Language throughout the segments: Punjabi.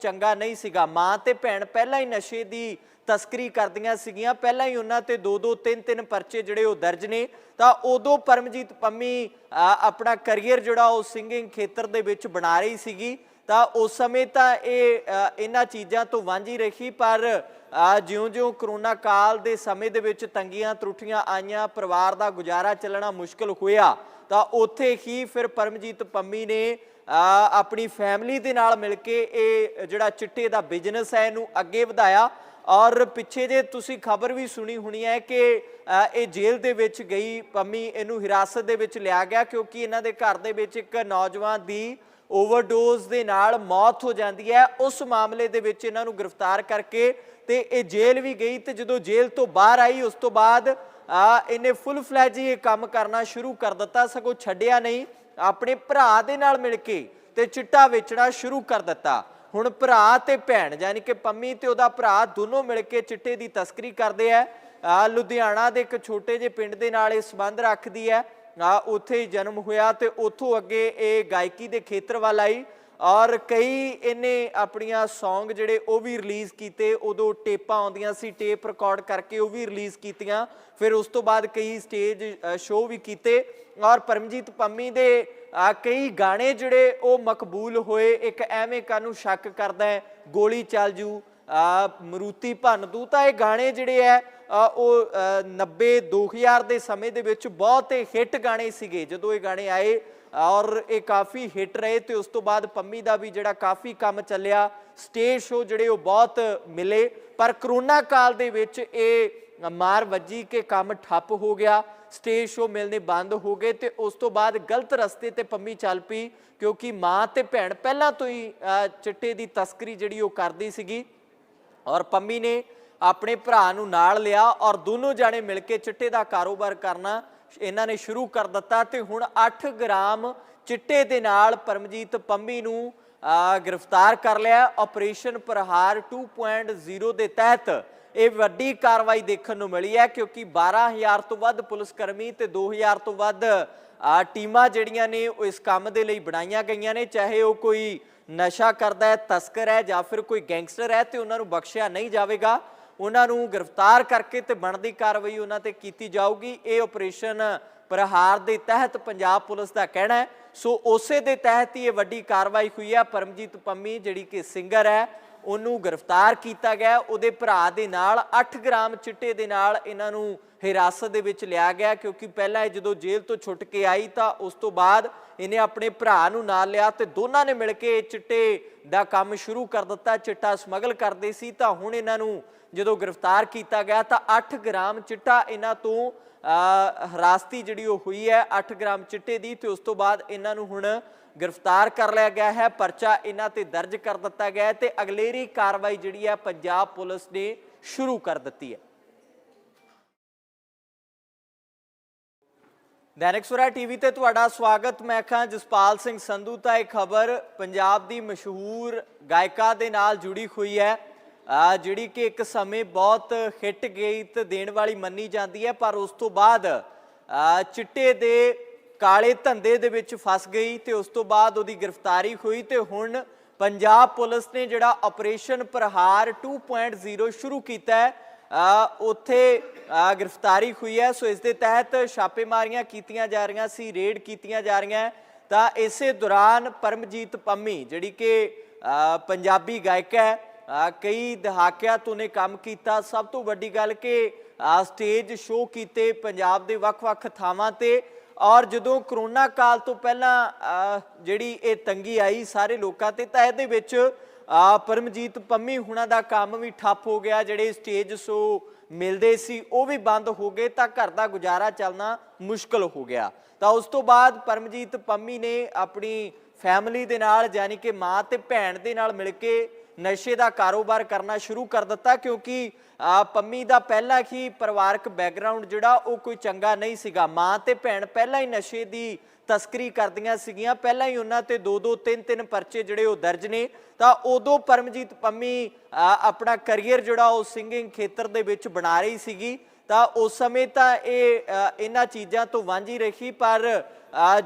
ਚੰਗਾ ਨਹੀਂ ਸੀਗਾ। ਮਾਂ ਤੇ ਭੈਣ ਪਹਿਲਾਂ ਹੀ ਨਸ਼ੇ ਦੀ ਤਸਕਰੀ ਕਰਦੀਆਂ ਸੀਗੀਆਂ। ਪਹਿਲਾਂ ਹੀ ਉਹਨਾਂ ਤੇ ਦੋ ਦੋ ਤਿੰਨ ਤਿੰਨ ਪਰਚੇ ਜਿਹੜੇ ਉਹ ਦਰਜ ਨੇ। ਤਾਂ ਉਦੋਂ ਪਰਮਜੀਤ ਪੰਮੀ ਆਪਣਾ ਕੈਰੀਅਰ ਜਿਹੜਾ ਉਹ ਸਿੰਗਿੰਗ ਖੇਤਰ ਦੇ ਵਿੱਚ ਬਣਾ ਰਹੀ ਸੀਗੀ। ਤਾਂ ਉਸ ਸਮੇਂ ਤਾਂ ਇਹ ਇਹਨਾਂ ਚੀਜ਼ਾਂ ਤੋਂ ਵਾਂਝੀ ਰਹੀ। ਪਰ ਜਿਉਂ-ਜਿਉਂ ਕਰੋਨਾ ਕਾਲ ਦੇ ਸਮੇਂ ਦੇ ਵਿੱਚ ਤੰਗੀਆਂ ਤਰੁੱਟੀਆਂ ਆਈਆਂ, ਪਰਿਵਾਰ ਦਾ ਗੁਜ਼ਾਰਾ ਚੱਲਣਾ ਮੁਸ਼ਕਲ ਹੋਇਆ, ਤਾਂ ਉੱਥੇ ਹੀ ਫਿਰ ਪਰਮਜੀਤ ਪੰਮੀ ਨੇ ਆਪਣੀ ਫੈਮਿਲੀ ਦੇ ਨਾਲ ਮਿਲ ਕੇ ਇਹ ਜਿਹੜਾ ਚਿੱਟੇ ਦਾ ਬਿਜ਼ਨਸ ਹੈ ਇਹਨੂੰ ਅੱਗੇ ਵਧਾਇਆ। ਔਰ ਪਿੱਛੇ ਜੇ ਤੁਸੀਂ ਖਬਰ ਵੀ ਸੁਣੀ ਹੋਣੀ ਹੈ ਕਿ ਇਹ ਜੇਲ੍ਹ ਦੇ ਵਿੱਚ ਗਈ ਪੰਮੀ, ਇਹਨੂੰ ਹਿਰਾਸਤ ਦੇ ਵਿੱਚ ਲਿਆ ਗਿਆ ਕਿਉਂਕਿ ਇਹਨਾਂ ਦੇ ਘਰ ਦੇ ਵਿੱਚ ਇੱਕ ਨੌਜਵਾਨ ਦੀ ਓਵਰਡੋਜ਼ ਦੇ ਨਾਲ ਮੌਤ ਹੋ ਜਾਂਦੀ ਹੈ। ਉਸ ਮਾਮਲੇ ਦੇ ਵਿੱਚ ਇਹਨਾਂ ਨੂੰ ਗ੍ਰਿਫਤਾਰ ਕਰਕੇ ਤੇ ਇਹ ਜੇਲ੍ਹ ਵੀ ਗਈ ਤੇ ਜਦੋਂ ਜੇਲ੍ਹ ਤੋਂ ਬਾਹਰ ਆਈ, ਉਸ ਤੋਂ ਬਾਅਦ ਇਹਨੇ ਫੁੱਲ ਫਲੈਜ ਇਹ ਕੰਮ ਕਰਨਾ ਸ਼ੁਰੂ ਕਰ ਦਿੱਤਾ। ਸਗੋਂ ਛੱਡਿਆ ਨਹੀਂ। ਆਪਣੇ ਭਰਾ ਦੇ ਨਾਲ ਮਿਲ ਕੇ ਤੇ ਚਿੱਟਾ ਵੇਚਣਾ ਸ਼ੁਰੂ ਕਰ ਦਿੱਤਾ। ਹੁਣ ਭਰਾ ਤੇ ਭੈਣ, ਯਾਨੀ ਕਿ ਪੰਮੀ ਤੇ ਉਹਦਾ ਭਰਾ ਦੋਨੋਂ ਮਿਲ ਕੇ ਚਿੱਟੇ ਦੀ ਤਸਕਰੀ ਕਰਦੇ ਆ ਆ, ਲੁਧਿਆਣਾ ਦੇ ਇੱਕ ਛੋਟੇ ਜਿਹੇ ਪਿੰਡ ਦੇ ਨਾਲ ਇਹ ਸੰਬੰਧ ਰੱਖਦੀ ਹੈ ਆ, ਉੱਥੇ ਹੀ ਜਨਮ ਹੋਇਆ ਤੇ ਉੱਥੋਂ ਅੱਗੇ ਇਹ ਗਾਇਕੀ ਦੇ ਖੇਤਰ ਵੱਲ ਆਈ। ਔਰ ਕਈ ਇਹਨੇ ਆਪਣੀਆਂ Song ਜਿਹੜੇ ਉਹ ਵੀ ਰਿਲੀਜ਼ ਕੀਤੇ ਉਦੋਂ ਟੇਪਾਂ ਆਉਂਦੀਆਂ ਸੀ ਟੇਪ ਰਿਕਾਰਡ ਕਰਕੇ ਉਹ ਵੀ ਰਿਲੀਜ਼ ਕੀਤੀਆਂ। ਫਿਰ ਉਸ ਤੋਂ ਬਾਅਦ ਕਈ ਸਟੇਜ ਸ਼ੋਅ ਵੀ ਕੀਤੇ। ਔਰ ਪਰਮਜੀਤ ਪੰਮੀ ਦੇ ਕਈ ਗਾਣੇ ਜਿਹੜੇ ਉਹ ਮਕਬੂਲ ਹੋਏ। ਇੱਕ ਐਵੇਂ ਕਾਨੂੰ ਸ਼ੱਕ ਕਰਦਾ ਹੈ ਗੋਲੀ ਚੱਲ ਜੂ ਮਰੂਤੀ ਭੰਨ ਦੂ। ਤਾਂ ਇਹ ਗਾਣੇ ਜਿਹੜੇ ਆ ਉਹ ਅ, 90 2000 ਦੇ ਸਮੇਂ ਦੇ ਵਿੱਚ ਬਹੁਤ ਹਿੱਟ ਗਾਣੇ ਸੀਗੇ। ਜਦੋਂ ਇਹ ਗਾਣੇ ਆਏ ਔਰ ਇਹ ਕਾਫੀ ਹਿੱਟ ਰਹੇ ਤੇ ਉਸ ਤੋਂ ਬਾਅਦ ਪੰਮੀ ਦਾ ਵੀ ਜਿਹੜਾ ਕਾਫੀ ਕੰਮ ਚੱਲਿਆ ਸਟੇਜ ਸ਼ੋ ਜਿਹੜੇ ਉਹ ਬਹੁਤ ਮਿਲੇ। ਪਰ ਕਰੋਨਾ ਕਾਲ ਦੇ ਵਿੱਚ ਇਹ ਮਾਰ ਵੱਜੀ ਕਿ ਕੰਮ ਠੱਪ ਹੋ ਗਿਆ ਸਟੇਜ ਸ਼ੋ ਮਿਲਨੇ ਬੰਦ ਹੋ ਗਏ ਤੇ ਉਸ ਤੋਂ ਬਾਅਦ ਗਲਤ ਰਸਤੇ ਤੇ ਪੰਮੀ ਚੱਲ ਪਈ, ਕਿਉਂਕਿ ਮਾਂ ਤੇ ਭੈਣ ਪਹਿਲਾਂ ਤੋਂ ਹੀ ਚਿੱਟੇ ਦੀ ਤਸਕਰੀ ਜਿਹੜੀ ਉਹ ਕਰਦੀ ਸੀਗੀ। ਔਰ ਪੰਮੀ ਨੇ ਆਪਣੇ ਭਰਾ ਨੂੰ ਨਾਲ ਲਿਆ ਔਰ ਦੋਨੋਂ ਜਾਣੇ ਮਿਲ ਕੇ ਚਿੱਟੇ ਦਾ ਕਾਰੋਬਾਰ ਕਰਨਾ ਇਹਨਾਂ ਨੇ ਸ਼ੁਰੂ ਕਰ ਦਿੱਤਾ ਤੇ ਹੁਣ 8 ਗ੍ਰਾਮ ਚਿੱਟੇ ਦੇ ਨਾਲ ਪਰਮਜੀਤ ਪੰਮੀ ਨੂੰ ਗ੍ਰਿਫਤਾਰ ਕਰ ਲਿਆ। ਆਪਰੇਸ਼ਨ ਪ੍ਰਹਾਰ 2.0 ਦੇ ਤਹਿਤ ਇਹ ਵੱਡੀ ਕਾਰਵਾਈ ਦੇਖਣ ਨੂੰ ਮਿਲੀ ਹੈ ਕਿਉਂਕਿ 12000 ਤੋਂ ਵੱਧ ਪੁਲਿਸ ਕਰਮੀ ਤੇ 2000 ਤੋਂ ਵੱਧ ਟੀਮਾਂ ਜਿਹੜੀਆਂ ਨੇ ਉਹ ਇਸ ਕੰਮ ਦੇ ਲਈ ਬਣਾਈਆਂ ਗਈਆਂ ਨੇ। ਚਾਹੇ ਉਹ ਕੋਈ ਨਸ਼ਾ ਕਰਦਾ ਹੈ, ਤਸਕਰ ਹੈ ਜਾਂ ਫਿਰ ਕੋਈ ਗੈਂਗਸਟਰ ਹੈ ਤੇ ਉਹਨਾਂ ਨੂੰ ਬਖਸ਼ਿਆ ਨਹੀਂ ਜਾਵੇਗਾ। ਉਹਨਾਂ ਨੂੰ ਗ੍ਰਿਫਤਾਰ ਕਰਕੇ ਤੇ ਬਣਦੀ ਕਾਰਵਾਈ ਉਹਨਾਂ ਤੇ ਕੀਤੀ ਜਾਊਗੀ। ਇਹ ਆਪਰੇਸ਼ਨ ਪ੍ਰਹਾਰ ਦੇ ਤਹਿਤ ਪੰਜਾਬ ਪੁਲਿਸ ਦਾ ਕਹਿਣਾ ਹੈ। ਸੋ ਉਸੇ ਦੇ ਤਹਿਤ ਹੀ ਇਹ ਵੱਡੀ ਕਾਰਵਾਈ ਹੋਈ ਹੈ। ਪਰਮਜੀਤ ਪੰਮੀ ਜਿਹੜੀ ਕਿ ਸਿੰਗਰ ਹੈ, ਉਹਨੂੰ ਗ੍ਰਿਫਤਾਰ ਕੀਤਾ ਗਿਆ ਉਹਦੇ ਭਰਾ ਦੇ ਨਾਲ 8 ਗ੍ਰਾਮ ਚਿੱਟੇ ਦੇ ਨਾਲ ਇਹਨਾਂ ਨੂੰ ਹਿਰਾਸਤ ਦੇ ਵਿੱਚ ਲਿਆ ਗਿਆ ਕਿਉਂਕਿ ਪਹਿਲਾਂ ਇਹ ਜਦੋਂ ਜੇਲ੍ਹ ਤੋਂ ਛੁੱਟ ਕੇ ਆਈ ਤਾਂ ਉਸ ਤੋਂ ਬਾਅਦ ਇਹਨੇ ਆਪਣੇ ਭਰਾ ਨੂੰ ਨਾਲ ਲਿਆ ਤੇ ਦੋਨਾਂ ਨੇ ਮਿਲ ਕੇ ਚਿੱਟੇ ਦਾ ਕੰਮ ਸ਼ੁਰੂ ਕਰ ਦਿੱਤਾ। ਚਿੱਟਾ ਸਮਗਲ ਕਰਦੇ ਸੀ ਤਾਂ ਹੁਣ ਇਹਨਾਂ ਨੂੰ ਜਦੋਂ ਗ੍ਰਿਫਤਾਰ ਕੀਤਾ ਗਿਆ ਤਾਂ 8 ਗ੍ਰਾਮ ਚਿੱਟਾ ਇਹਨਾਂ ਤੋਂ ਹਰਾਸਤੀ ਜਿਹੜੀ ਉਹ ਹੋਈ ਹੈ 8 ਗ੍ਰਾਮ ਚਿੱਟੇ ਦੀ ਤੇ ਉਸ ਤੋਂ ਬਾਅਦ ਇਹਨਾਂ ਨੂੰ ਹੁਣ ਗ੍ਰਿਫਤਾਰ ਕਰ ਲਿਆ ਗਿਆ ਹੈ, ਪਰਚਾ ਇਹਨਾਂ ਤੇ ਦਰਜ ਕਰ ਦਿੱਤਾ ਗਿਆ ਹੈ ਤੇ ਅਗਲੇਰੀ ਕਾਰਵਾਈ ਜਿਹੜੀ ਹੈ ਪੰਜਾਬ ਪੁਲਿਸ ਨੇ ਸ਼ੁਰੂ ਕਰ ਦਿੱਤੀ ਹੈ। ਦੈਨਿਕ ਸਵੇਰਾ ਟੀਵੀ ਤੇ ਤੁਹਾਡਾ ਸਵਾਗਤ, ਮੈਂ ਖਾਂ ਜਸਪਾਲ ਸਿੰਘ ਸੰਧੂ, ਤਾਂ ਇਹ ਖਬਰ ਪੰਜਾਬ ਦੀ ਮਸ਼ਹੂਰ ਗਾਇਕਾ ਦੇ ਨਾਲ ਜੁੜੀ ਹੋਈ ਹੈ। ਆ ਜਿਹੜੀ ਕਿ ਇੱਕ ਸਮੇਂ ਬਹੁਤ ਹਿੱਟ ਗੀਤ ਦੇਣ ਵਾਲੀ ਮੰਨੀ ਜਾਂਦੀ ਹੈ, ਪਰ ਉਸ ਤੋਂ ਬਾਅਦ ਚਿੱਟੇ ਦੇ ਕਾਲੇ ਧੰਦੇ ਦੇ ਵਿੱਚ ਫਸ ਗਈ ਤੇ ਉਸ ਤੋਂ ਬਾਅਦ ਉਹਦੀ ਗ੍ਰਿਫਤਾਰੀ ਹੋਈ ਤੇ ਹੁਣ ਪੰਜਾਬ ਪੁਲਿਸ ਨੇ ਜਿਹੜਾ ਆਪਰੇਸ਼ਨ ਪ੍ਰਹਾਰ 2.0 ਸ਼ੁਰੂ ਕੀਤਾ ਹੈ ਉੱਥੇ ਗ੍ਰਿਫਤਾਰੀ ਹੋਈ ਹੈ। ਸੋ ਇਸ ਦੇ ਤਹਿਤ ਛਾਪੇਮਾਰੀਆਂ ਕੀਤੀਆਂ ਜਾ ਰਹੀਆਂ ਸੀ, ਰੇਡ ਕੀਤੀਆਂ ਜਾ ਰਹੀਆਂ। ਤਾਂ ਇਸੇ ਦੌਰਾਨ ਪਰਮਜੀਤ ਪੰਮੀ, ਜਿਹੜੀ ਕਿ ਪੰਜਾਬੀ ਗਾਇਕਾ ਹੈ ਕਈ ਦਹਾਕਿਆਂ ਤੋਂ ਨੇ ਕੰਮ ਕੀਤਾ। ਸਭ ਤੋਂ ਵੱਡੀ ਗੱਲ ਕਿ ਸਟੇਜ ਸ਼ੋਅ ਕੀਤੇ ਪੰਜਾਬ ਦੇ ਵੱਖ-ਵੱਖ ਥਾਵਾਂ ਤੇ। ਔਰ ਜਦੋਂ ਕਰੋਨਾ ਕਾਲ ਤੋਂ ਪਹਿਲਾਂ ਜਿਹੜੀ ਇਹ ਤੰਗੀ ਆਈ ਸਾਰੇ ਲੋਕਾਂ ਤੇ, ਤਾਂ ਇਹਦੇ ਵਿੱਚ ਪਰਮਜੀਤ ਪੰਮੀ ਹੁਣਾਂ ਦਾ ਕੰਮ ਵੀ ਠੱਪ ਹੋ ਗਿਆ। ਜਿਹੜੇ ਸਟੇਜ ਸ਼ੋ ਮਿਲਦੇ ਸੀ, ਉਹ ਵੀ ਬੰਦ ਹੋ ਗਏ, ਤਾਂ ਘਰ ਦਾ ਗੁਜ਼ਾਰਾ ਚੱਲਣਾ ਮੁਸ਼ਕਲ ਹੋ ਗਿਆ। ਤਾਂ ਉਸ ਤੋਂ ਬਾਅਦ ਪਰਮਜੀਤ ਪੰਮੀ ਨੇ ਆਪਣੀ ਫੈਮਿਲੀ ਦੇ ਨਾਲ, ਯਾਨੀ ਕਿ ਮਾਂ ਤੇ ਭੈਣ ਦੇ ਨਾਲ ਮਿਲ ਕੇ ਨਸ਼ੇ ਦਾ ਕਾਰੋਬਾਰ ਕਰਨਾ ਸ਼ੁਰੂ ਕਰ ਦਿੱਤਾ ਕਿਉਂਕਿ ਪੰਮੀ ਦਾ ਪਹਿਲਾਂ ਹੀ ਪਰਿਵਾਰਕ ਬੈਕਗ੍ਰਾਉਂਡ ਜਿਹੜਾ ਉਹ ਕੋਈ ਚੰਗਾ ਨਹੀਂ ਸੀਗਾ। ਮਾਂ ਤੇ ਭੈਣ ਪਹਿਲਾਂ ਹੀ ਨਸ਼ੇ ਦੀ ਤਸਕਰੀ ਕਰਦੀਆਂ ਸੀਗੀਆਂ। ਪਹਿਲਾਂ ਹੀ ਉਹਨਾਂ ਤੇ ਦੋ ਦੋ ਤਿੰਨ ਤਿੰਨ ਪਰਚੇ ਜਿਹੜੇ ਉਹ ਦਰਜ ਨੇ। ਤਾਂ ਉਦੋਂ ਪਰਮਜੀਤ ਪੰਮੀ ਆਪਣਾ ਕੈਰੀਅਰ ਜਿਹੜਾ ਉਹ ਸਿੰਗਿੰਗ ਖੇਤਰ ਦੇ ਵਿੱਚ ਬਣਾ ਰਹੀ ਸੀਗੀ। ਤਾਂ ਉਸ ਸਮੇਂ ਤਾਂ ਇਹ ਇਹਨਾਂ ਚੀਜ਼ਾਂ ਤੋਂ ਵਾਂਝੀ ਰਹੀ, ਪਰ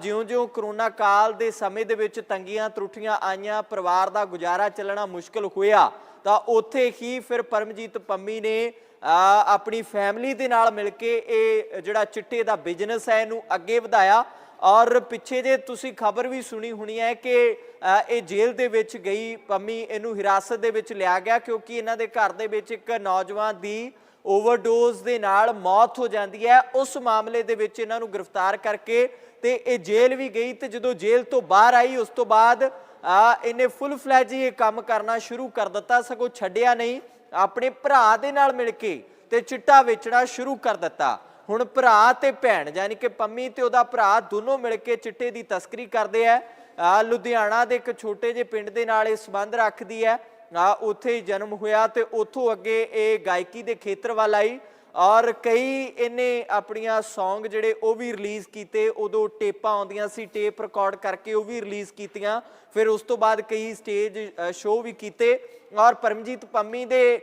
ਜਿਉਂ-ਜਿਉਂ ਕਰੋਨਾ ਕਾਲ ਦੇ ਸਮੇਂ ਦੇ ਵਿੱਚ ਤੰਗੀਆਂ ਤਰੁੱਟੀਆਂ ਆਈਆਂ, ਪਰਿਵਾਰ ਦਾ ਗੁਜ਼ਾਰਾ ਚੱਲਣਾ ਮੁਸ਼ਕਲ ਹੋਇਆ, ਤਾਂ ਉੱਥੇ ਹੀ ਫਿਰ ਪਰਮਜੀਤ ਪੰਮੀ ਨੇ ਆਪਣੀ ਫੈਮਿਲੀ ਦੇ ਨਾਲ ਮਿਲ ਕੇ ਇਹ ਜਿਹੜਾ ਚਿੱਟੇ ਦਾ ਬਿਜ਼ਨਸ ਹੈ ਇਹਨੂੰ ਅੱਗੇ ਵਧਾਇਆ। ਔਰ ਪਿੱਛੇ ਜੇ ਤੁਸੀਂ ਖਬਰ ਵੀ ਸੁਣੀ ਹੋਣੀ ਹੈ ਕਿ ਇਹ ਜੇਲ੍ਹ ਦੇ ਵਿੱਚ ਗਈ ਪੰਮੀ, ਇਹਨੂੰ ਹਿਰਾਸਤ ਦੇ ਵਿੱਚ ਲਿਆ ਗਿਆ, ਕਿਉਂਕਿ ਇਹਨਾਂ ਦੇ ਘਰ ਦੇ ਵਿੱਚ ਇੱਕ ਨੌਜਵਾਨ ਦੀ ਓਵਰਡੋਜ਼ ਦੇ ਨਾਲ ਮੌਤ ਹੋ ਜਾਂਦੀ ਹੈ। ਉਸ ਮਾਮਲੇ ਦੇ ਵਿੱਚ ਇਹਨਾਂ ਨੂੰ ਗ੍ਰਿਫਤਾਰ ਕਰਕੇ ਤੇ ਇਹ ਜੇਲ੍ਹ ਵੀ ਗਈ ਤੇ ਜਦੋਂ ਜੇਲ੍ਹ ਤੋਂ ਬਾਹਰ ਆਈ, ਉਸ ਤੋਂ ਬਾਅਦ, ਆ, ਇਹਨੇ ਫੁੱਲ ਫਲੈਜ ਇਹ ਕੰਮ ਕਰਨਾ ਸ਼ੁਰੂ ਕਰ ਦਿੱਤਾ। ਸਗੋਂ ਛੱਡਿਆ ਨਹੀਂ, ਆਪਣੇ ਭਰਾ ਦੇ ਨਾਲ ਮਿਲ ਕੇ ਤੇ ਚਿੱਟਾ ਵੇਚਣਾ ਸ਼ੁਰੂ ਕਰ ਦਿੱਤਾ। ਹੁਣ ਭਰਾ ਤੇ ਭੈਣ, ਯਾਨੀ ਕਿ ਪੰਮੀ ਤੇ ਉਹਦਾ ਭਰਾ ਦੋਨੋਂ ਮਿਲ ਕੇ ਚਿੱਟੇ ਦੀ ਤਸਕਰੀ ਕਰਦੇ ਆ, ਲੁਧਿਆਣਾ ਦੇ ਇੱਕ ਛੋਟੇ ਜਿਹੇ ਪਿੰਡ ਦੇ ਨਾਲ ਇਹ ਸੰਬੰਧ ਰੱਖਦੀ ਹੈ। ਉੱਥੇ ਹੀ ਜਨਮ ਹੋਇਆ ਤੇ ਉੱਥੋਂ ਅੱਗੇ ਇਹ ਗਾਇਕੀ ਦੇ ਖੇਤਰ ਵੱਲ ਆਈ ਔਰ ਕਈ ਇਹਨੇ ਆਪਣੀਆਂ Song ਜਿਹੜੇ ਉਹ ਵੀ ਰਿਲੀਜ਼ ਕੀਤੇ, ਉਦੋਂ ਟੇਪਾਂ ਆਉਂਦੀਆਂ ਸੀ ਟੇਪ ਰਿਕਾਰਡ ਕਰਕੇ ਉਹ ਵੀ ਰਿਲੀਜ਼ ਕੀਤੀਆਂ, ਫਿਰ ਉਸ ਤੋਂ ਬਾਅਦ ਕਈ ਸਟੇਜ ਸ਼ੋਅ ਵੀ ਕੀਤੇ ਔਰ ਪਰਮਜੀਤ ਪੰਮੀ ਦੇ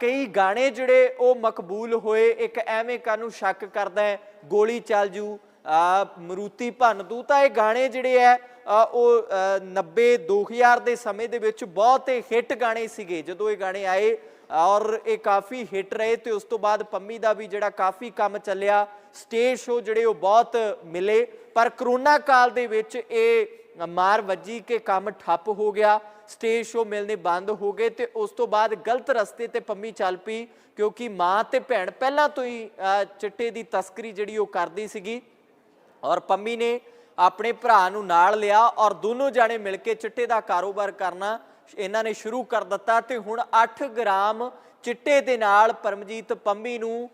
ਕਈ ਗਾਣੇ ਜਿਹੜੇ ਉਹ ਮਕਬੂਲ ਹੋਏ, ਇੱਕ ਐਵੇਂ ਕਾਨੂੰ ਸ਼ੱਕ ਕਰਦਾ ਗੋਲੀ ਚੱਲ ਜੂ ਮਰੂਤੀ ਭੰਨ ਦੂ ਤਾਂ ਇਹ ਗਾਣੇ ਜਿਹੜੇ ਆ ਉਹ ਅ, 90 2000 ਦੇ ਸਮੇਂ ਦੇ ਵਿੱਚ ਬਹੁਤ ਹਿੱਟ ਗਾਣੇ ਸੀਗੇ ਜਦੋਂ ਇਹ ਗਾਣੇ ਆਏ ਔਰ ਇਹ ਕਾਫੀ ਹਿੱਟ ਰਹੇ ਤੇ ਉਸ ਤੋਂ ਬਾਅਦ ਪੰਮੀ ਦਾ ਵੀ ਜਿਹੜਾ ਕਾਫੀ ਕੰਮ ਚੱਲਿਆ ਸਟੇਜ ਸ਼ੋ ਜਿਹੜੇ ਉਹ ਬਹੁਤ ਮਿਲੇ ਪਰ ਕਰੋਨਾ ਕਾਲ ਦੇ ਵਿੱਚ ਇਹ ਮਾਰ ਵੱਜੀ ਕਿ ਕੰਮ ਠੱਪ ਹੋ ਗਿਆ ਸਟੇਜ ਸ਼ੋ ਮਿਲਨੇ ਬੰਦ ਹੋ ਗਏ ਤੇ ਉਸ ਤੋਂ ਬਾਅਦ ਗਲਤ ਰਸਤੇ ਤੇ ਪੰਮੀ ਚੱਲ ਪਈ ਕਿਉਂਕਿ ਮਾਂ ਤੇ ਭੈਣ ਪਹਿਲਾਂ ਤੋਂ ਹੀ ਚਿੱਟੇ ਦੀ ਤਸਕਰੀ ਜਿਹੜੀ ਉਹ ਕਰਦੀ ਸੀਗੀ। ਔਰ ਪੰਮੀ ਨੇ ਆਪਣੇ ਭਰਾ ਨੂੰ ਨਾਲ ਲਿਆ ਔਰ ਦੋਨੋਂ ਜਾਣੇ ਮਿਲ ਕੇ ਚਿੱਟੇ ਦਾ ਕਾਰੋਬਾਰ ਕਰਨਾ ਇਹਨਾਂ ਨੇ ਸ਼ੁਰੂ ਕਰ ਦਿੱਤਾ ਤੇ ਹੁਣ 8 ਗ੍ਰਾਮ ਚਿੱਟੇ ਦੇ ਨਾਲ ਪਰਮਜੀਤ ਪੰਮੀ ਨੂੰ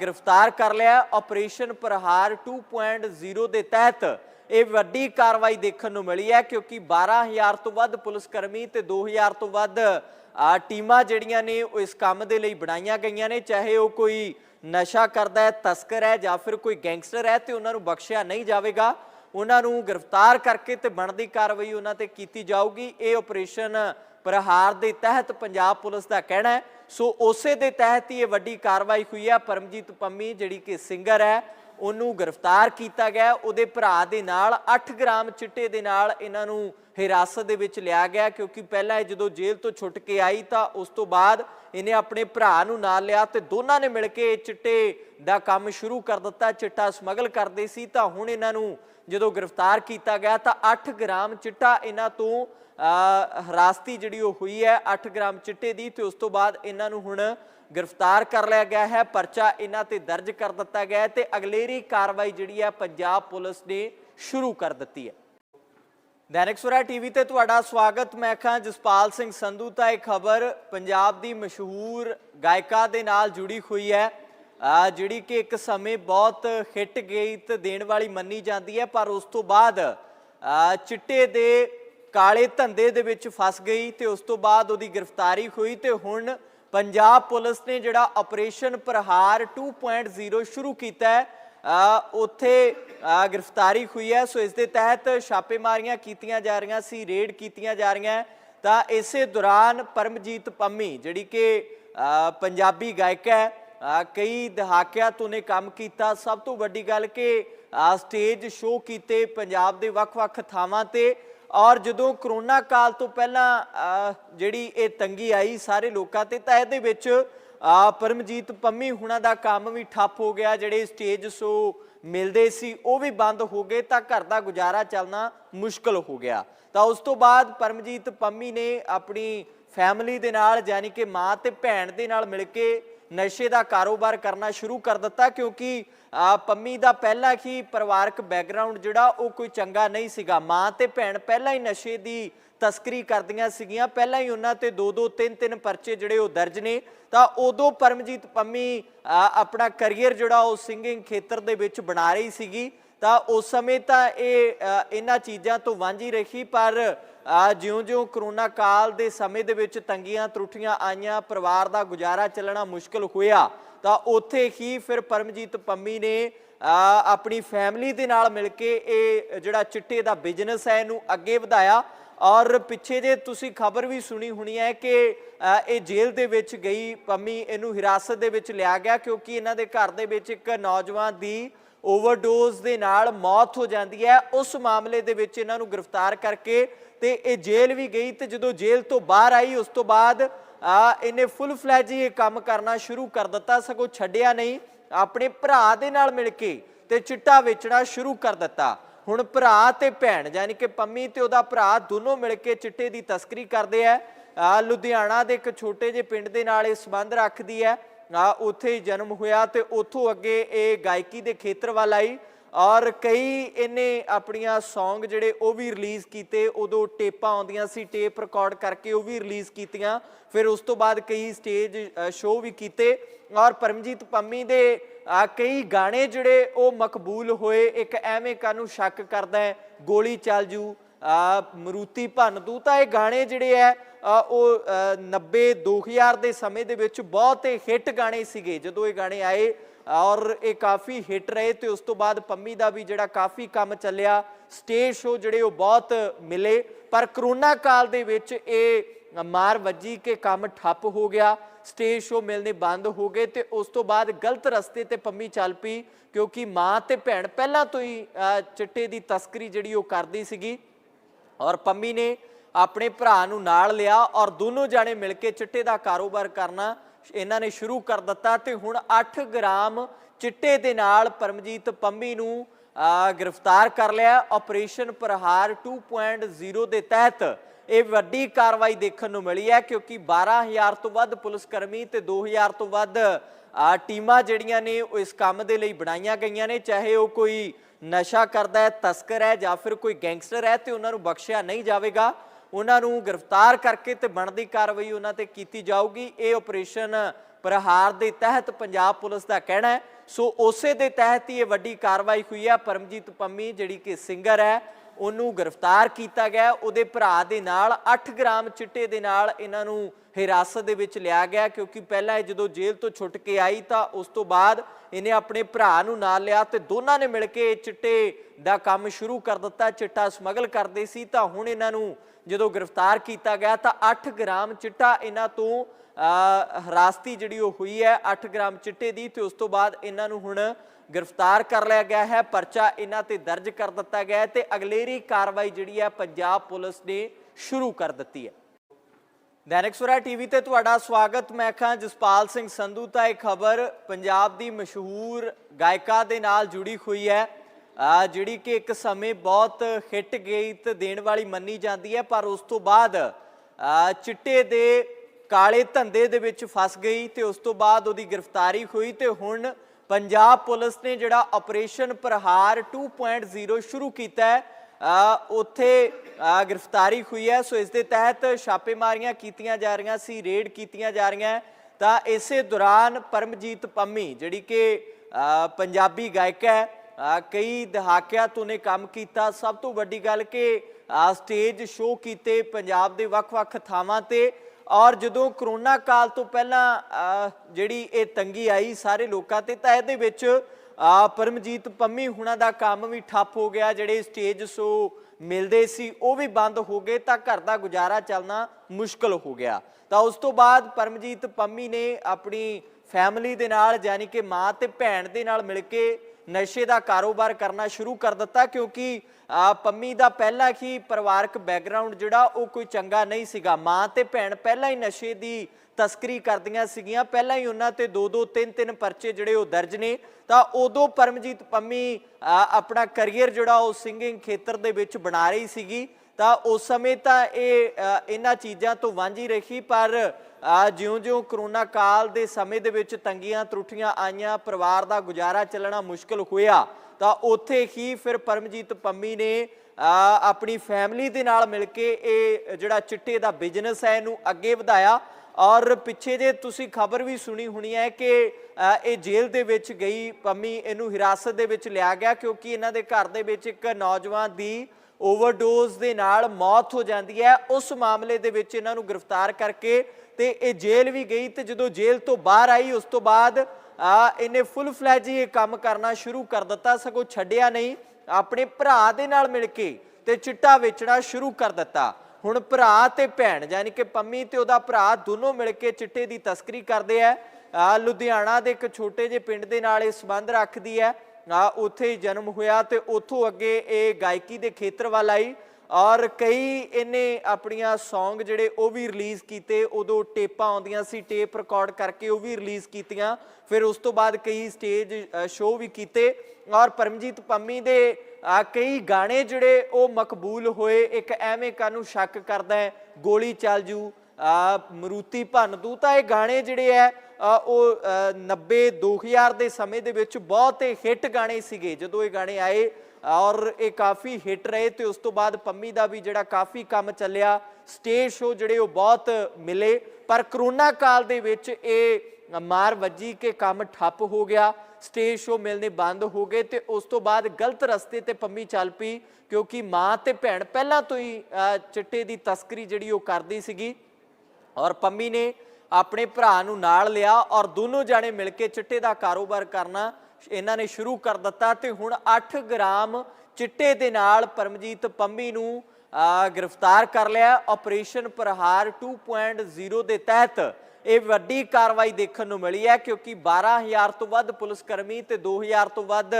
ਗ੍ਰਿਫਤਾਰ ਕਰ ਲਿਆ। ਆਪਰੇਸ਼ਨ ਪ੍ਰਹਾਰ 2.0 ਦੇ ਤਹਿਤ ਇਹ ਵੱਡੀ ਕਾਰਵਾਈ ਦੇਖਣ ਨੂੰ ਮਿਲੀ ਹੈ ਕਿਉਂਕਿ 12000 ਤੋਂ ਵੱਧ ਪੁਲਿਸ ਕਰਮੀ ਤੇ 2000 ਤੋਂ ਵੱਧ ਆ, ਟੀਮਾਂ ਜਿਹੜੀਆਂ ਨੇ ਉਹ ਇਸ ਕੰਮ ਦੇ ਲਈ ਬਣਾਈਆਂ ਗਈਆਂ ਨੇ ਚਾਹੇ ਉਹ ਕੋਈ ਨਸ਼ਾ ਕਰਦਾ ਹੈ, ਤਸਕਰ ਹੈ ਜਾਂ ਫਿਰ ਕੋਈ ਗੈਂਗਸਟਰ ਹੈ ਤੇ ਉਹਨਾਂ ਨੂੰ ਬਖਸ਼ਿਆ ਨਹੀਂ ਜਾਵੇਗਾ। ਉਹਨਾਂ ਨੂੰ ਗ੍ਰਿਫਤਾਰ ਕਰਕੇ ਤੇ ਬਣਦੀ ਕਾਰਵਾਈ ਉਹਨਾਂ ਤੇ ਕੀਤੀ ਜਾਊਗੀ। ਇਹ ਆਪਰੇਸ਼ਨ ਪ੍ਰਹਾਰ ਦੇ ਤਹਿਤ ਪੰਜਾਬ ਪੁਲਿਸ ਦਾ ਕਹਿਣਾ ਹੈ। ਸੋ ਉਸੇ ਦੇ ਤਹਿਤ ਹੀ ਇਹ ਵੱਡੀ ਕਾਰਵਾਈ ਹੋਈ ਹੈ। ਪਰਮਜੀਤ ਪੰਮੀ, ਜਿਹੜੀ ਕਿ ਸਿੰਗਰ ਹੈ ਉਹਨੂੰ ਗ੍ਰਿਫਤਾਰ ਕੀਤਾ ਗਿਆ ਉਹਦੇ ਭਰਾ ਦੇ ਨਾਲ 8 ਗ੍ਰਾਮ ਚਿੱਟੇ ਦੇ ਨਾਲ ਇਹਨਾਂ ਨੂੰ ਹਿਰਾਸਤ ਦੇ ਵਿੱਚ ਲਿਆ ਗਿਆ ਕਿਉਂਕਿ ਪਹਿਲਾਂ ਇਹ ਜਦੋਂ ਜੇਲ੍ਹ ਤੋਂ ਛੁੱਟ ਕੇ ਆਈ ਤਾਂ ਉਸ ਤੋਂ ਬਾਅਦ ਇਹਨੇ ਆਪਣੇ ਭਰਾ ਨੂੰ ਨਾਲ ਲਿਆ ਤੇ ਦੋਨਾਂ ਨੇ ਮਿਲ ਕੇ ਚਿੱਟੇ ਦਾ ਕੰਮ ਸ਼ੁਰੂ ਕਰ ਦਿੱਤਾ ਚਿੱਟਾ ਸਮਗਲ ਕਰਦੇ ਸੀ ਤਾਂ ਹੁਣ ਇਹਨਾਂ ਨੂੰ ਜਦੋਂ ਗ੍ਰਿਫਤਾਰ ਕੀਤਾ ਗਿਆ ਤਾਂ 8 ਗ੍ਰਾਮ ਚਿੱਟਾ ਇਹਨਾਂ ਤੋਂ ਅ, ਹਰਾਸਤੀ ਜਿਹੜੀ ਉਹ ਹੋਈ ਹੈ 8 ਗ੍ਰਾਮ ਚਿੱਟੇ ਦੀ ਤੇ ਉਸ ਤੋਂ ਬਾਅਦ ਇਹਨਾਂ ਨੂੰ ਹੁਣ ਗ੍ਰਿਫਤਾਰ ਕਰ ਲਿਆ ਗਿਆ ਹੈ, ਪਰਚਾ ਇਹਨਾਂ ਤੇ ਦਰਜ ਕਰ ਦਿੱਤਾ ਗਿਆ ਹੈ ਤੇ ਅਗਲੇਰੀ ਕਾਰਵਾਈ ਜਿਹੜੀ ਹੈ ਪੰਜਾਬ ਪੁਲਿਸ ਨੇ ਸ਼ੁਰੂ ਕਰ ਦਿੱਤੀ ਹੈ। ਦੈਨਿਕ ਸਵੇਰਾ ਟੀਵੀ ਤੇ ਤੁਹਾਡਾ ਸਵਾਗਤ, ਮੈਂ ਖਾਂ ਜਸਪਾਲ ਸਿੰਘ ਸੰਧੂ। ਤਾਂ ਇਹ ਖਬਰ ਪੰਜਾਬ ਦੀ ਮਸ਼ਹੂਰ ਗਾਇਕਾ ਦੇ ਨਾਲ ਜੁੜੀ ਹੋਈ ਹੈ। ਜਿਹੜੀ ਕਿ ਇੱਕ ਸਮੇਂ ਬਹੁਤ ਹਿੱਟ ਗੀਤ ਦੇਣ ਵਾਲੀ ਮੰਨੀ ਜਾਂਦੀ ਹੈ, ਪਰ ਉਸ ਤੋਂ ਬਾਅਦ ਚਿੱਟੇ ਦੇ ਕਾਲੇ ਧੰਦੇ ਦੇ ਵਿੱਚ ਫਸ ਗਈ ਤੇ ਉਸ ਤੋਂ ਬਾਅਦ ਉਹਦੀ ਗ੍ਰਿਫਤਾਰੀ ਹੋਈ ਤੇ ਹੁਣ ਪੰਜਾਬ ਪੁਲਿਸ ਨੇ ਜਿਹੜਾ ਆਪਰੇਸ਼ਨ ਪ੍ਰਹਾਰ 2.0 ਸ਼ੁਰੂ ਕੀਤਾ ਹੈ ਉੱਥੇ ਗ੍ਰਿਫਤਾਰੀ ਹੋਈ ਹੈ। ਸੋ ਇਸ ਦੇ ਤਹਿਤ ਛਾਪੇਮਾਰੀਆਂ ਕੀਤੀਆਂ ਜਾ ਰਹੀਆਂ ਸੀ, ਰੇਡ ਕੀਤੀਆਂ ਜਾ ਰਹੀਆਂ। ਤਾਂ ਇਸੇ ਦੌਰਾਨ ਪਰਮਜੀਤ ਪੰਮੀ, ਜਿਹੜੀ ਕਿ ਪੰਜਾਬੀ ਗਾਇਕਾ ਹੈ ਕਈ ਦਹਾਕਿਆਂ ਤੋਂ ਨੇ ਕੰਮ ਕੀਤਾ। ਸਭ ਤੋਂ ਵੱਡੀ ਗੱਲ ਕਿ ਸਟੇਜ ਸ਼ੋਅ ਕੀਤੇ ਪੰਜਾਬ ਦੇ ਵੱਖ-ਵੱਖ ਥਾਵਾਂ ਤੇ। ਔਰ ਜਦੋਂ ਕਰੋਨਾ ਕਾਲ ਤੋਂ ਪਹਿਲਾਂ ਜਿਹੜੀ ਇਹ ਤੰਗੀ ਆਈ ਸਾਰੇ ਲੋਕਾਂ ਤੇ, ਤਾਂ ਇਹਦੇ ਵਿੱਚ ਪਰਮਜੀਤ ਪੰਮੀ ਹੁਣਾਂ ਦਾ ਕੰਮ ਵੀ ਠੱਪ ਹੋ ਗਿਆ, ਜਿਹੜੇ ਸਟੇਜ ਸ਼ੋ ਮਿਲਦੇ ਸੀ, ਉਹ ਵੀ ਬੰਦ ਹੋ ਗਏ, ਤਾਂ ਘਰ ਦਾ ਗੁਜ਼ਾਰਾ ਚੱਲਣਾ ਮੁਸ਼ਕਲ ਹੋ ਗਿਆ। ਤਾਂ ਉਸ ਤੋਂ ਬਾਅਦ ਪਰਮਜੀਤ ਪੰਮੀ ਨੇ ਆਪਣੀ ਫੈਮਿਲੀ ਦੇ ਨਾਲ, ਯਾਨੀ ਕਿ ਮਾਂ ਤੇ ਭੈਣ ਦੇ ਨਾਲ ਮਿਲ ਕੇ ਨਸ਼ੇ ਦਾ ਕਾਰੋਬਾਰ ਕਰਨਾ ਸ਼ੁਰੂ ਕਰ ਦਿੱਤਾ ਕਿਉਂਕਿ ਪੰਮੀ ਦਾ ਪਹਿਲਾਂ ਹੀ ਪਰਿਵਾਰਕ ਬੈਕਗ੍ਰਾਉਂਡ ਜਿਹੜਾ ਉਹ ਕੋਈ ਚੰਗਾ ਨਹੀਂ ਸੀਗਾ। ਮਾਂ ਤੇ ਭੈਣ ਪਹਿਲਾਂ ਹੀ ਨਸ਼ੇ ਦੀ ਤਸਕਰੀ ਕਰਦੀਆਂ ਸੀਗੀਆਂ। ਪਹਿਲਾਂ ਹੀ ਉਹਨਾਂ ਤੇ ਦੋ ਦੋ ਤਿੰਨ ਤਿੰਨ ਪਰਚੇ ਜਿਹੜੇ ਉਹ ਦਰਜ ਨੇ। ਤਾਂ ਉਦੋਂ ਪਰਮਜੀਤ ਪੰਮੀ ਆਪਣਾ ਕੈਰੀਅਰ ਜਿਹੜਾ ਉਹ ਸਿੰਗਿੰਗ ਖੇਤਰ ਦੇ ਵਿੱਚ ਬਣਾ ਰਹੀ ਸੀਗੀ। ਤਾਂ ਉਸ ਸਮੇਂ ਤਾਂ ਇਹ ਇਹਨਾਂ ਚੀਜ਼ਾਂ ਤੋਂ ਵਾਂਝੀ ਰਹੀ, ਪਰ ਜਿਉਂ-ਜਿਉਂ ਕਰੋਨਾ ਕਾਲ ਦੇ ਸਮੇਂ ਦੇ ਵਿੱਚ ਤੰਗੀਆਂ ਤਰੁੱਟੀਆਂ ਆਈਆਂ, ਪਰਿਵਾਰ ਦਾ ਗੁਜ਼ਾਰਾ ਚੱਲਣਾ ਮੁਸ਼ਕਲ ਹੋਇਆ, ਤਾਂ ਉੱਥੇ ਹੀ ਫਿਰ ਪਰਮਜੀਤ ਪੰਮੀ ਨੇ ਆਪਣੀ ਫੈਮਿਲੀ ਦੇ ਨਾਲ ਮਿਲ ਕੇ ਇਹ ਜਿਹੜਾ ਚਿੱਟੇ ਦਾ ਬਿਜ਼ਨਸ ਹੈ ਇਹਨੂੰ ਅੱਗੇ ਵਧਾਇਆ। ਔਰ ਪਿੱਛੇ ਜੇ ਤੁਸੀਂ ਖਬਰ ਵੀ ਸੁਣੀ ਹੋਣੀ ਹੈ ਕਿ ਇਹ ਜੇਲ੍ਹ ਦੇ ਵਿੱਚ ਗਈ, ਪੰਮੀ ਇਹਨੂੰ ਹਿਰਾਸਤ ਦੇ ਵਿੱਚ ਲਿਆ ਗਿਆ, ਕਿਉਂਕਿ ਇਹਨਾਂ ਦੇ ਘਰ ਦੇ ਵਿੱਚ ਇੱਕ ਨੌਜਵਾਨ ਦੀ ਓਵਰਡੋਜ਼ ਦੇ ਨਾਲ ਮੌਤ ਹੋ ਜਾਂਦੀ ਹੈ। ਉਸ ਮਾਮਲੇ ਦੇ ਵਿੱਚ ਇਹਨਾਂ ਨੂੰ ਗ੍ਰਿਫਤਾਰ ਕਰਕੇ ਤੇ ਇਹ ਜੇਲ੍ਹ ਵੀ ਗਈ ਤੇ ਜਦੋਂ ਜੇਲ੍ਹ ਤੋਂ ਬਾਹਰ ਆਈ, ਉਸ ਤੋਂ ਬਾਅਦ ਇਹਨੇ ਫੁੱਲ ਫਲੈਜ ਇਹ ਕੰਮ ਕਰਨਾ ਸ਼ੁਰੂ ਕਰ ਦਿੱਤਾ। ਸਗੋਂ ਛੱਡਿਆ ਨਹੀਂ, ਆਪਣੇ ਭਰਾ ਦੇ ਨਾਲ ਮਿਲ ਕੇ ਤੇ ਚਿੱਟਾ ਵੇਚਣਾ ਸ਼ੁਰੂ ਕਰ ਦਿੱਤਾ। ਹੁਣ ਭਰਾ ਤੇ ਭੈਣ, ਯਾਨੀ ਕਿ ਪੰਮੀ ਤੇ ਉਹਦਾ ਭਰਾ ਦੋਨੋਂ ਮਿਲ ਕੇ ਚਿੱਟੇ ਦੀ ਤਸਕਰੀ ਕਰਦੇ ਆ, ਲੁਧਿਆਣਾ ਦੇ ਇੱਕ ਛੋਟੇ ਜਿਹੇ ਪਿੰਡ ਦੇ ਨਾਲ ਇਹ ਸੰਬੰਧ ਰੱਖਦੀ ਹੈ। ਉੱਥੇ ਹੀ ਜਨਮ ਹੋਇਆ ਤੇ ਉੱਥੋਂ ਅੱਗੇ ਇਹ ਗਾਇਕੀ ਦੇ ਖੇਤਰ ਵੱਲ ਆਈ ਔਰ ਕਈ ਇਹਨੇ ਆਪਣੀਆਂ Song ਜਿਹੜੇ ਉਹ ਵੀ ਰਿਲੀਜ਼ ਕੀਤੇ, ਉਦੋਂ ਟੇਪਾਂ ਆਉਂਦੀਆਂ ਸੀ ਟੇਪ ਰਿਕਾਰਡ ਕਰਕੇ ਉਹ ਵੀ ਰਿਲੀਜ਼ ਕੀਤੀਆਂ, ਫਿਰ ਉਸ ਤੋਂ ਬਾਅਦ ਕਈ ਸਟੇਜ ਸ਼ੋਅ ਵੀ ਕੀਤੇ ਔਰ ਪਰਮਜੀਤ ਪੰਮੀ ਦੇ ਕਈ ਗਾਣੇ ਜਿਹੜੇ ਉਹ ਮਕਬੂਲ ਹੋਏ, ਇੱਕ ਐਵੇਂ ਕਾਨੂੰ ਸ਼ੱਕ ਕਰਦਾ ਹੈ, ਗੋਲੀ ਚੱਲ ਜੂ ਮਰੂਤੀ ਭੰਨ ਦੂ ਤਾਂ ਇਹ ਗਾਣੇ ਜਿਹੜੇ ਆ ਉਹ ਅ, 90 2000 ਦੇ ਸਮੇਂ ਦੇ ਵਿੱਚ ਬਹੁਤ ਹਿੱਟ ਗਾਣੇ ਸੀਗੇ ਜਦੋਂ ਇਹ ਗਾਣੇ ਆਏ ਔਰ ਇਹ ਕਾਫੀ ਹਿੱਟ ਰਹੇ ਤੇ ਉਸ ਤੋਂ ਬਾਅਦ ਪੰਮੀ ਦਾ ਵੀ ਜਿਹੜਾ ਕਾਫੀ ਕੰਮ ਚੱਲਿਆ ਸਟੇਜ ਸ਼ੋ ਜਿਹੜੇ ਉਹ ਬਹੁਤ ਮਿਲੇ ਪਰ ਕਰੋਨਾ ਕਾਲ ਦੇ ਵਿੱਚ ਇਹ ਮਾਰ ਵੱਜੀ ਕਿ ਕੰਮ ਠੱਪ ਹੋ ਗਿਆ ਸਟੇਜ ਸ਼ੋ ਮਿਲਨੇ ਬੰਦ ਹੋ ਗਏ ਤੇ ਉਸ ਤੋਂ ਬਾਅਦ ਗਲਤ ਰਸਤੇ ਤੇ ਪੰਮੀ ਚੱਲ ਪਈ ਕਿਉਂਕਿ ਮਾਂ ਤੇ ਭੈਣ ਪਹਿਲਾਂ ਤੋਂ ਹੀ ਚਿੱਟੇ ਦੀ ਤਸਕਰੀ ਜਿਹੜੀ ਉਹ ਕਰਦੀ ਸੀਗੀ। ਔਰ ਪੰਮੀ ਨੇ ਆਪਣੇ ਭਰਾ ਨੂੰ ਨਾਲ ਲਿਆ ਔਰ ਦੋਨੋਂ ਜਾਣੇ ਮਿਲ ਕੇ ਚਿੱਟੇ ਦਾ ਕਾਰੋਬਾਰ ਕਰਨਾ ਇਹਨਾਂ ਨੇ ਸ਼ੁਰੂ ਕਰ ਦਿੱਤਾ ਤੇ ਹੁਣ 8 ਗ੍ਰਾਮ ਚਿੱਟੇ ਦੇ ਨਾਲ ਪਰਮਜੀਤ ਪੰਮੀ ਨੂੰ ਗ੍ਰਿਫਤਾਰ ਕਰ ਲਿਆ। ਆਪਰੇਸ਼ਨ ਪ੍ਰਹਾਰ 2.0 ਦੇ ਤਹਿਤ ਇਹ ਵੱਡੀ ਕਾਰਵਾਈ ਦੇਖਣ ਨੂੰ ਮਿਲੀ ਹੈ ਕਿਉਂਕਿ 12000 ਤੋਂ ਵੱਧ ਪੁਲਿਸ ਕਰਮੀ ਤੇ 2000 ਤੋਂ ਵੱਧ ਅ, ਟੀਮਾਂ ਜਿਹੜੀਆਂ ਨੇ ਉਹ ਇਸ ਕੰਮ ਦੇ ਲਈ ਬਣਾਈਆਂ ਗਈਆਂ ਨੇ ਚਾਹੇ ਉਹ ਕੋਈ ਨਸ਼ਾ ਕਰਦਾ ਹੈ, ਤਸਕਰ ਹੈ ਜਾਂ ਫਿਰ ਕੋਈ ਗੈਂਗਸਟਰ ਹੈ ਤੇ ਉਹਨਾਂ ਨੂੰ ਬਖਸ਼ਿਆ ਨਹੀਂ ਜਾਵੇਗਾ। ਉਹਨਾਂ ਨੂੰ ਗ੍ਰਿਫਤਾਰ ਕਰਕੇ ਤੇ ਬਣਦੀ ਕਾਰਵਾਈ ਉਹਨਾਂ ਤੇ ਕੀਤੀ ਜਾਊਗੀ। ਇਹ ਆਪਰੇਸ਼ਨ ਪ੍ਰਹਾਰ ਦੇ ਤਹਿਤ ਪੰਜਾਬ ਪੁਲਿਸ ਦਾ ਕਹਿਣਾ ਹੈ। ਸੋ ਉਸੇ ਦੇ ਤਹਿਤ ਹੀ ਇਹ ਵੱਡੀ ਕਾਰਵਾਈ ਹੋਈ ਹੈ। ਪਰਮਜੀਤ ਪੰਮੀ ਜਿਹੜੀ ਕਿ ਸਿੰਗਰ ਹੈ ਉਹਨੂੰ ਗ੍ਰਿਫਤਾਰ ਕੀਤਾ ਗਿਆ। ਉਹਦੇ ਭਰਾ ਦੇ ਨਾਲ 8 ਗ੍ਰਾਮ ਚਿੱਟੇ ਦੇ ਨਾਲ ਇਹਨਾਂ ਨੂੰ ਹਿਰਾਸਤ ਦੇ ਵਿੱਚ ਲਿਆ ਗਿਆ ਕਿਉਂਕਿ ਪਹਿਲਾਂ ਇਹ ਜਦੋਂ ਜੇਲ੍ਹ ਤੋਂ ਛੁੱਟ ਕੇ ਆਈ ਤਾਂ ਉਸ ਤੋਂ ਬਾਅਦ ਇਹਨੇ ਆਪਣੇ ਭਰਾ ਨੂੰ ਨਾਲ ਲਿਆ ਤੇ ਦੋਨਾਂ ਨੇ ਮਿਲ ਕੇ ਚਿੱਟੇ ਦਾ ਕੰਮ ਸ਼ੁਰੂ ਕਰ ਦਿੱਤਾ ਚਿੱਟਾ ਸਮਗਲ ਕਰਦੇ ਸੀ। ਤਾਂ ਹੁਣ ਇਹਨਾਂ ਨੂੰ ਜਦੋਂ ਗ੍ਰਿਫਤਾਰ ਕੀਤਾ ਗਿਆ ਤਾਂ 8 ਗ੍ਰਾਮ ਚਿੱਟਾ ਇਹਨਾਂ ਤੋਂ ਅ, ਹਰਾਸਤੀ ਜਿਹੜੀ ਉਹ ਹੋਈ ਹੈ 8 ਗ੍ਰਾਮ ਚਿੱਟੇ ਦੀ ਤੇ ਉਸ ਤੋਂ ਬਾਅਦ ਇਹਨਾਂ ਨੂੰ ਹੁਣ ਗ੍ਰਿਫਤਾਰ ਕਰ ਲਿਆ ਗਿਆ ਹੈ ਪਰਚਾ ਇਹਨਾਂ ਤੇ ਦਰਜ ਕਰ ਦਿੱਤਾ ਗਿਆ ਹੈ ਤੇ ਅਗਲੇਰੀ ਕਾਰਵਾਈ ਜਿਹੜੀ ਹੈ ਪੰਜਾਬ ਪੁਲਿਸ ਨੇ ਸ਼ੁਰੂ ਕਰ ਦਿੱਤੀ ਹੈ। ਦੈਨਿਕ ਸੁਰਾ ਟੀਵੀ ਤੇ ਤੁਹਾਡਾ ਸਵਾਗਤ ਮੈਂ ਖਾਂ ਜਸਪਾਲ ਸਿੰਘ ਸੰਧੂ ਤਾਂ ਇਹ ਖਬਰ ਪੰਜਾਬ ਦੀ ਮਸ਼ਹੂਰ ਗਾਇਕਾ ਦੇ ਨਾਲ ਜੁੜੀ ਹੋਈ ਹੈ। ਜਿਹੜੀ ਕਿ ਇੱਕ ਸਮੇਂ ਬਹੁਤ ਹਿੱਟ ਗੀਤ ਦੇਣ ਵਾਲੀ ਮੰਨੀ ਜਾਂਦੀ ਹੈ ਪਰ ਉਸ ਤੋਂ ਬਾਅਦ ਆ, ਚਿੱਟੇ ਦੇ ਕਾਲੇ ਧੰਦੇ ਦੇ ਵਿੱਚ ਫਸ ਗਈ ਤੇ ਉਸ ਤੋਂ ਬਾਅਦ ਉਹਦੀ ਗ੍ਰਿਫਤਾਰੀ ਹੋਈ ਤੇ ਹੁਣ ਪੰਜਾਬ ਪੁਲਿਸ ਨੇ ਜਿਹੜਾ ਆਪਰੇਸ਼ਨ ਪ੍ਰਹਾਰ 2.0 ਸ਼ੁਰੂ ਕੀਤਾ ਹੈ ਉੱਥੇ ਗ੍ਰਿਫਤਾਰੀ ਹੋਈ ਹੈ। ਸੋ ਇਸ ਦੇ ਤਹਿਤ ਛਾਪੇਮਾਰੀਆਂ ਕੀਤੀਆਂ ਜਾ ਰਹੀਆਂ ਸੀ, ਰੇਡ ਕੀਤੀਆਂ ਜਾ ਰਹੀਆਂ ਤਾਂ ਇਸੇ ਦੌਰਾਨ ਪਰਮਜੀਤ ਪੰਮੀ, ਜਿਹੜੀ ਕਿ ਪੰਜਾਬੀ ਗਾਇਕ ਹੈ ਕਈ ਦਹਾਕਿਆਂ ਤੋਂ ਨੇ ਕੰਮ ਕੀਤਾ। ਸਭ ਤੋਂ ਵੱਡੀ ਗੱਲ ਕਿ ਸਟੇਜ ਸ਼ੋਅ ਕੀਤੇ ਪੰਜਾਬ ਦੇ ਵੱਖ-ਵੱਖ ਥਾਵਾਂ ਤੇ। ਔਰ ਜਦੋਂ ਕਰੋਨਾ ਕਾਲ ਤੋਂ ਪਹਿਲਾਂ ਜਿਹੜੀ ਇਹ ਤੰਗੀ ਆਈ ਸਾਰੇ ਲੋਕਾਂ ਤੇ, ਤਾਂ ਇਹਦੇ ਵਿੱਚ ਪਰਮਜੀਤ ਪੰਮੀ ਹੁਣਾਂ ਦਾ ਕੰਮ ਵੀ ਠੱਪ ਹੋ ਗਿਆ, ਜਿਹੜੇ ਸਟੇਜ ਸ਼ੋ ਮਿਲਦੇ ਸੀ, ਉਹ ਵੀ ਬੰਦ ਹੋ ਗਏ, ਤਾਂ ਘਰ ਦਾ ਗੁਜ਼ਾਰਾ ਚੱਲਣਾ ਮੁਸ਼ਕਲ ਹੋ ਗਿਆ। ਤਾਂ ਉਸ ਤੋਂ ਬਾਅਦ ਪਰਮਜੀਤ ਪੰਮੀ ਨੇ ਆਪਣੀ ਫੈਮਿਲੀ ਦੇ ਨਾਲ, ਯਾਨੀ ਕਿ ਮਾਂ ਤੇ ਭੈਣ ਦੇ ਨਾਲ ਮਿਲ ਕੇ ਨਸ਼ੇ ਦਾ ਕਾਰੋਬਾਰ ਕਰਨਾ ਸ਼ੁਰੂ ਕਰ ਦਿੱਤਾ ਕਿਉਂਕਿ ਪੰਮੀ ਦਾ ਪਹਿਲਾਂ ਹੀ ਪਰਿਵਾਰਕ ਬੈਕਗ੍ਰਾਉਂਡ ਜਿਹੜਾ ਉਹ ਕੋਈ ਚੰਗਾ ਨਹੀਂ ਸੀਗਾ। ਮਾਂ ਤੇ ਭੈਣ ਪਹਿਲਾਂ ਹੀ ਨਸ਼ੇ ਦੀ ਤਸਕਰੀ ਕਰਦੀਆਂ ਸੀਗੀਆਂ। ਪਹਿਲਾਂ ਹੀ ਉਹਨਾਂ ਤੇ ਦੋ ਦੋ ਤਿੰਨ ਤਿੰਨ ਪਰਚੇ ਜਿਹੜੇ ਉਹ ਦਰਜ ਨੇ। ਤਾਂ ਉਦੋਂ ਪਰਮਜੀਤ ਪੰਮੀ ਆਪਣਾ ਕੈਰੀਅਰ ਜਿਹੜਾ ਉਹ ਸਿੰਗਿੰਗ ਖੇਤਰ ਦੇ ਵਿੱਚ ਬਣਾ ਰਹੀ ਸੀਗੀ। ਤਾਂ ਉਸ ਸਮੇਂ ਤਾਂ ਇਹ ਇਹਨਾਂ ਚੀਜ਼ਾਂ ਤੋਂ ਵਾਂਝੀ ਰਹੀ, ਪਰ ਜਿਉਂ-ਜਿਉਂ ਕਰੋਨਾ ਕਾਲ ਦੇ ਸਮੇਂ ਦੇ ਵਿੱਚ ਤੰਗੀਆਂ ਤਰੁੱਟੀਆਂ ਆਈਆਂ, ਪਰਿਵਾਰ ਦਾ ਗੁਜ਼ਾਰਾ ਚੱਲਣਾ ਮੁਸ਼ਕਲ ਹੋਇਆ, ਤਾਂ ਉੱਥੇ ਹੀ ਫਿਰ ਪਰਮਜੀਤ ਪੰਮੀ ਨੇ ਆਪਣੀ ਫੈਮਿਲੀ ਦੇ ਨਾਲ ਮਿਲ ਕੇ ਇਹ ਜਿਹੜਾ ਚਿੱਟੇ ਦਾ ਬਿਜ਼ਨਸ ਹੈ ਇਹਨੂੰ ਅੱਗੇ ਵਧਾਇਆ। ਔਰ ਪਿੱਛੇ ਜੇ ਤੁਸੀਂ ਖਬਰ ਵੀ ਸੁਣੀ ਹੋਣੀ ਹੈ ਕਿ ਇਹ ਜੇਲ੍ਹ ਦੇ ਵਿੱਚ ਗਈ ਪੰਮੀ, ਇਹਨੂੰ ਹਿਰਾਸਤ ਦੇ ਵਿੱਚ ਲਿਆ ਗਿਆ, ਕਿਉਂਕਿ ਇਹਨਾਂ ਦੇ ਘਰ ਦੇ ਵਿੱਚ ਇੱਕ ਨੌਜਵਾਨ ਦੀ ਓਵਰਡੋਜ਼ ਦੇ ਨਾਲ ਮੌਤ ਹੋ ਜਾਂਦੀ ਹੈ। ਉਸ ਮਾਮਲੇ ਦੇ ਵਿੱਚ ਇਹਨਾਂ ਨੂੰ ਗ੍ਰਿਫਤਾਰ ਕਰਕੇ ਤੇ ਇਹ ਜੇਲ੍ਹ ਵੀ ਗਈ ਤੇ ਜਦੋਂ ਜੇਲ੍ਹ ਤੋਂ ਬਾਹਰ ਆਈ, ਉਸ ਤੋਂ ਬਾਅਦ, ਆ, ਇਹਨੇ ਫੁੱਲ ਫਲੈਜ ਇਹ ਕੰਮ ਕਰਨਾ ਸ਼ੁਰੂ ਕਰ ਦਿੱਤਾ। ਸਗੋਂ ਛੱਡਿਆ ਨਹੀਂ। ਆਪਣੇ ਭਰਾ ਦੇ ਨਾਲ ਮਿਲ ਕੇ ਤੇ ਚਿੱਟਾ ਵੇਚਣਾ ਸ਼ੁਰੂ ਕਰ ਦਿੱਤਾ। ਹੁਣ ਭਰਾ ਤੇ ਭੈਣ, ਯਾਨੀ ਕਿ ਪੰਮੀ ਤੇ ਉਹਦਾ ਭਰਾ ਦੋਨੋਂ ਮਿਲ ਕੇ ਚਿੱਟੇ ਦੀ ਤਸਕਰੀ ਕਰਦੇ ਆ। ਆ, ਲੁਧਿਆਣਾ ਦੇ ਇੱਕ ਛੋਟੇ ਜਿਹੇ ਪਿੰਡ ਦੇ ਨਾਲ ਇਹ ਸੰਬੰਧ ਰੱਖਦੀ ਹੈ। ਉੱਥੇ ਹੀ ਜਨਮ ਹੋਇਆ ਤੇ ਉੱਥੋਂ ਅੱਗੇ ਇਹ ਗਾਇਕੀ ਦੇ ਖੇਤਰ ਵੱਲ ਆਈ ਔਰ ਕਈ ਇਹਨੇ ਆਪਣੀਆਂ Song ਜਿਹੜੇ ਉਹ ਵੀ ਰਿਲੀਜ਼ ਕੀਤੇ, ਉਦੋਂ ਟੇਪਾਂ ਆਉਂਦੀਆਂ ਸੀ ਟੇਪ ਰਿਕਾਰਡ ਕਰਕੇ ਉਹ ਵੀ ਰਿਲੀਜ਼ ਕੀਤੀਆਂ, ਫਿਰ ਉਸ ਤੋਂ ਬਾਅਦ ਕਈ ਸਟੇਜ ਸ਼ੋਅ ਵੀ ਕੀਤੇ ਔਰ ਪਰਮਜੀਤ ਪੰਮੀ ਦੇ ਕਈ ਗਾਣੇ ਜਿਹੜੇ ਉਹ ਮਕਬੂਲ ਹੋਏ, ਇੱਕ ਐਵੇਂ ਕਾਨੂੰ ਸ਼ੱਕ ਕਰਦਾ ਹੈ, ਗੋਲੀ ਚੱਲ ਜੂ ਮਰੂਤੀ ਭੰਨ ਦੂ, ਤਾਂ ਇਹ ਗਾਣੇ ਜਿਹੜੇ ਆ ਉਹ ਅ, 90 2000 ਦੇ ਸਮੇਂ ਦੇ ਵਿੱਚ ਬਹੁਤ ਹਿੱਟ ਗਾਣੇ ਸੀਗੇ। ਜਦੋਂ ਇਹ ਗਾਣੇ ਆਏ ਔਰ ਇਹ ਕਾਫੀ ਹਿੱਟ ਰਹੇ ਤੇ ਉਸ ਤੋਂ ਬਾਅਦ ਪੰਮੀ ਦਾ ਵੀ ਜਿਹੜਾ ਕਾਫੀ ਕੰਮ ਚੱਲਿਆ ਸਟੇਜ ਸ਼ੋਅ ਜਿਹੜੇ ਉਹ ਬਹੁਤ ਮਿਲੇ। ਪਰ ਕਰੋਨਾ ਕਾਲ ਦੇ ਵਿੱਚ ਇਹ ਮਾਰ ਵੱਜੀ ਕਿ ਕੰਮ ਠੱਪ ਹੋ ਗਿਆ ਸਟੇਜ ਸ਼ੋਅ ਮਿਲਨੇ ਬੰਦ ਹੋ ਗਏ ਤੇ ਉਸ ਤੋਂ ਬਾਅਦ ਗਲਤ ਰਸਤੇ ਤੇ ਪੰਮੀ ਚੱਲ ਪਈ ਕਿਉਂਕਿ ਮਾਂ ਤੇ ਭੈਣ ਪਹਿਲਾਂ ਤੋਂ ਹੀ ਅ, ਚਿੱਟੇ ਦੀ ਤਸਕਰੀ ਜਿਹੜੀ ਉਹ ਕਰਦੀ ਸੀਗੀ। ਔਰ ਪੰਮੀ ਨੇ ਆਪਣੇ ਭਰਾ ਨੂੰ ਨਾਲ ਲਿਆ ਔਰ ਦੋਨੋਂ ਜਾਣੇ ਮਿਲ ਕੇ ਚਿੱਟੇ ਦਾ ਕਾਰੋਬਾਰ ਕਰਨਾ ਇਹਨਾਂ ਨੇ ਸ਼ੁਰੂ ਕਰ ਦਿੱਤਾ ਤੇ ਹੁਣ 8 ਗ੍ਰਾਮ ਚਿੱਟੇ ਦੇ ਨਾਲ ਪਰਮਜੀਤ ਪੰਮੀ ਨੂੰ ਗ੍ਰਿਫਤਾਰ ਕਰ ਲਿਆ। ਆਪਰੇਸ਼ਨ ਪ੍ਰਹਾਰ 2.0 ਦੇ ਤਹਿਤ ਇਹ ਵੱਡੀ ਕਾਰਵਾਈ ਦੇਖਣ ਨੂੰ ਮਿਲੀ ਹੈ ਕਿਉਂਕਿ 12000 ਤੋਂ ਵੱਧ ਪੁਲਿਸ ਕਰਮੀ ਤੇ 2000 ਤੋਂ ਵੱਧ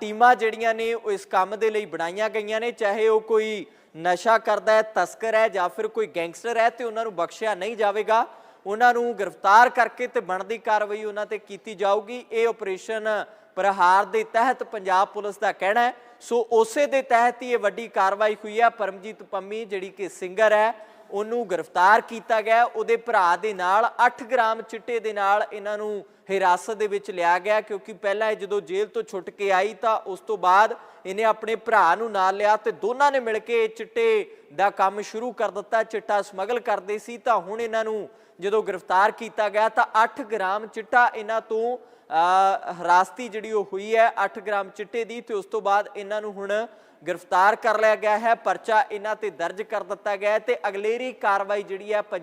ਟੀਮਾਂ ਜਿਹੜੀਆਂ ਨੇ ਉਹ ਇਸ ਕੰਮ ਦੇ ਲਈ ਬਣਾਈਆਂ ਗਈਆਂ ਨੇ। ਚਾਹੇ ਉਹ ਕੋਈ ਨਸ਼ਾ ਕਰਦਾ ਹੈ, ਤਸਕਰ ਹੈ ਜਾਂ ਫਿਰ ਕੋਈ ਗੈਂਗਸਟਰ ਹੈ ਤੇ ਉਹਨਾਂ ਨੂੰ ਬਖਸ਼ਿਆ ਨਹੀਂ ਜਾਵੇਗਾ। ਉਹਨਾਂ ਨੂੰ ਗ੍ਰਿਫਤਾਰ ਕਰਕੇ ਤੇ ਬਣਦੀ ਕਾਰਵਾਈ ਉਹਨਾਂ ਤੇ ਕੀਤੀ ਜਾਊਗੀ। ਇਹ ਆਪਰੇਸ਼ਨ ਪ੍ਰਹਾਰ ਦੇ ਤਹਿਤ ਪੰਜਾਬ ਪੁਲਿਸ ਦਾ ਕਹਿਣਾ ਹੈ। ਸੋ ਉਸੇ ਦੇ ਤਹਿਤ ਹੀ ਇਹ ਵੱਡੀ ਕਾਰਵਾਈ ਹੋਈ ਹੈ। ਪਰਮਜੀਤ ਪੰਮੀ, ਜਿਹੜੀ ਕਿ ਸਿੰਗਰ ਹੈ ਉਹਨੂੰ ਗ੍ਰਿਫਤਾਰ ਕੀਤਾ ਗਿਆ। ਉਹਦੇ ਭਰਾ ਦੇ ਨਾਲ 8 ਗ੍ਰਾਮ ਚਿੱਟੇ ਦੇ ਨਾਲ ਇਹਨਾਂ ਨੂੰ ਹਿਰਾਸਤ ਦੇ ਵਿੱਚ ਲਿਆ ਗਿਆ ਕਿਉਂਕਿ ਪਹਿਲਾਂ ਇਹ ਜਦੋਂ ਜੇਲ੍ਹ ਤੋਂ ਛੁੱਟ ਕੇ ਆਈ ਤਾਂ ਉਸ ਤੋਂ ਬਾਅਦ ਇਹਨੇ ਆਪਣੇ ਭਰਾ ਨੂੰ ਨਾਲ ਲਿਆ ਤੇ ਦੋਨਾਂ ਨੇ ਮਿਲ ਕੇ ਚਿੱਟੇ ਦਾ ਕੰਮ ਸ਼ੁਰੂ ਕਰ ਦਿੱਤਾ। ਚਿੱਟਾ ਸਮਗਲ ਕਰਦੇ ਸੀ ਤਾਂ ਹੁਣ ਇਹਨਾਂ ਨੂੰ ਜਦੋਂ ਗ੍ਰਿਫਤਾਰ ਕੀਤਾ ਗਿਆ ਤਾਂ 8 ਗ੍ਰਾਮ ਚਿੱਟਾ ਇਹਨਾਂ ਤੋਂ ਅ, ਹਰਾਸਤੀ ਜਿਹੜੀ ਉਹ ਹੋਈ ਹੈ 8 ਗ੍ਰਾਮ ਚਿੱਟੇ ਦੀ ਤੇ ਉਸ ਤੋਂ ਬਾਅਦ ਇਹਨਾਂ ਨੂੰ ਹੁਣ ਗ੍ਰਿਫਤਾਰ ਕਰ ਲਿਆ ਗਿਆ ਹੈ, ਪਰਚਾ ਇਹਨਾਂ ਤੇ ਦਰਜ ਕਰ ਦਿੱਤਾ ਗਿਆ ਹੈ ਤੇ ਅਗਲੇਰੀ ਕਾਰਵਾਈ ਜਿਹੜੀ ਹੈ